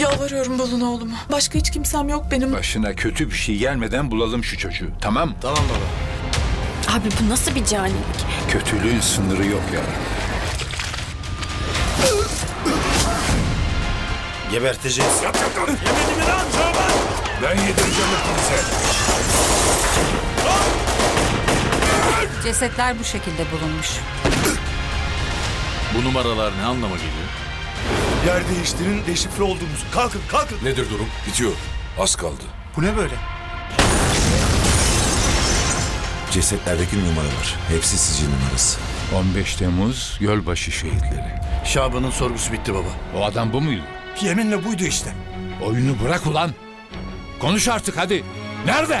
Yalvarıyorum bulun oğlumu. Başka hiç kimsem yok benim. Başına kötü bir şey gelmeden bulalım şu çocuğu. Tamam? Tamam baba. Abi bu nasıl bir canilik? Kötülüğün sınırı yok ya. Geberteceğiz. Ben yedireceğim hepinize. Cesetler bu şekilde bulunmuş. Bu numaralar ne anlama geliyor? Yer değiştirin, deşifre olduğumuz. Kalkın, kalkın. Nedir durum? Bitiyor. Az kaldı. Bu ne böyle? Cesetlerdeki numaralar. Hepsi sicil numarası. 15 Temmuz Gölbaşı şehitleri. Şaban'ın sorgusu bitti baba. O adam bu muydu? Yeminle buydu işte. Oyunu bırak ulan. Konuş artık hadi. Nerede?